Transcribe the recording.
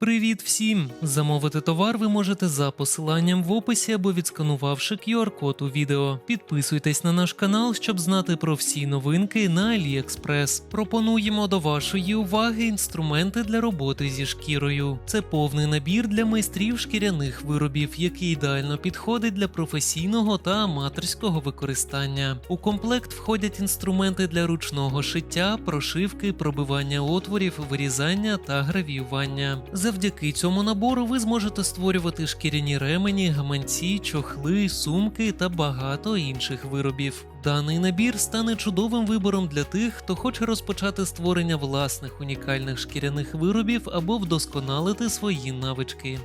Привіт всім! Замовити товар ви можете за посиланням в описі або відсканувавши QR-код у відео. Підписуйтесь на наш канал, щоб знати про всі новинки на AliExpress. Пропонуємо до вашої уваги інструменти для роботи зі шкірою. Це повний набір для майстрів шкіряних виробів, який ідеально підходить для професійного та аматорського використання. У комплект входять інструменти для ручного шиття, прошивки, пробивання отворів, вирізання та гравіювання. Завдяки цьому набору ви зможете створювати шкіряні ремені, гаманці, чохли, сумки та багато інших виробів. Даний набір стане чудовим вибором для тих, хто хоче розпочати створення власних унікальних шкіряних виробів або вдосконалити свої навички.